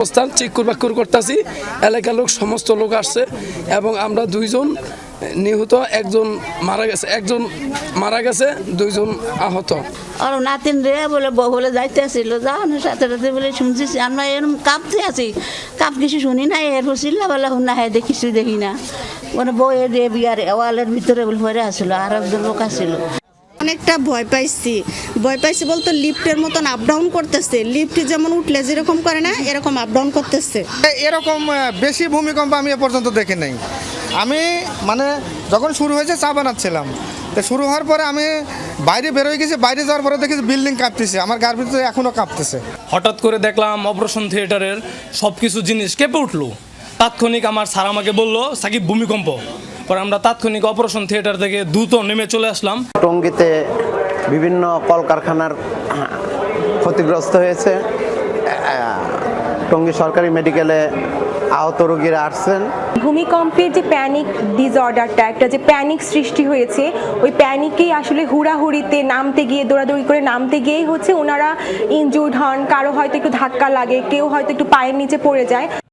অবস্থান চিকুর বাকুর করতেছি। এলাকার লোক, সমস্ত লোক আসছে এবং আমরা দুইজন নিহত, একজন মারা গেছে, একজন মারা গেছে, দুইজন আহত। আর নাতিন রে বলে, বউ বলে যাইতে আসছিল যাওয়ানোর সাথে সাথে বলে শুনছি আমরা এরকম কাঁপতে আছি। কাপ কিছু শুনি না এরপর চিল্লা বলা শুনা হ্যাঁ দেখিছি দেখি না। মানে বউ এ দিয়ে বিয়ার ওয়ালের ভিতরে বলে ভরে আসছিল আর একজন লোক আসছিল অনেকটা ভয় পাইছি। ভয় পাইছি বলতে লিফটের মতন আপ ডাউন করতেছে। লিফট যেমন উঠলে যেরকম করে না এরকম আপ ডাউন করতেছে। এরকম বেশি ভূমিকম্প আমি এ পর্যন্ত দেখি নাই। আমি মানে যখন শুরু হয়েছে চা বানাচ্ছিলাম তো শুরু হওয়ার পরে আমি বাইরে বেরোয় গেছি বাইরে যাওয়ার পরে দেখেছি বিল্ডিং কাঁপতেছে আমার গার ভিতরে এখনও কাঁপতেছে। হঠাৎ করে দেখলাম অপারেশন থিয়েটারের সব কিছু জিনিস কেঁপে উঠল। তাৎক্ষণিক আমার স্যার আমাকে বলল সাকিব ভূমিকম্প। পরে আমরা তাৎক্ষণিক অপারেশন থিয়েটার থেকে দ্রুত নেমে চলে আসলাম। টঙ্গিতে বিভিন্ন কলকারখানার ক্ষতিগ্রস্ত হয়েছে। টঙ্গী সরকারি মেডিকেলে আহত রোগীরা আসছেন। ভূমিকম্পের যে প্যানিক ডিসঅর্ডারটা একটা যে প্যানিক সৃষ্টি হয়েছে ওই প্যানিকেই আসলে হুড়াহুড়িতে নামতে গিয়ে দৌড়াদৌড়ি করে নামতে গিয়েই হচ্ছে ওনারা ইনজুর্ড হন কারও হয়তো একটু ধাক্কা লাগে কেউ হয়তো একটু পায়ের নিচে পড়ে যায়।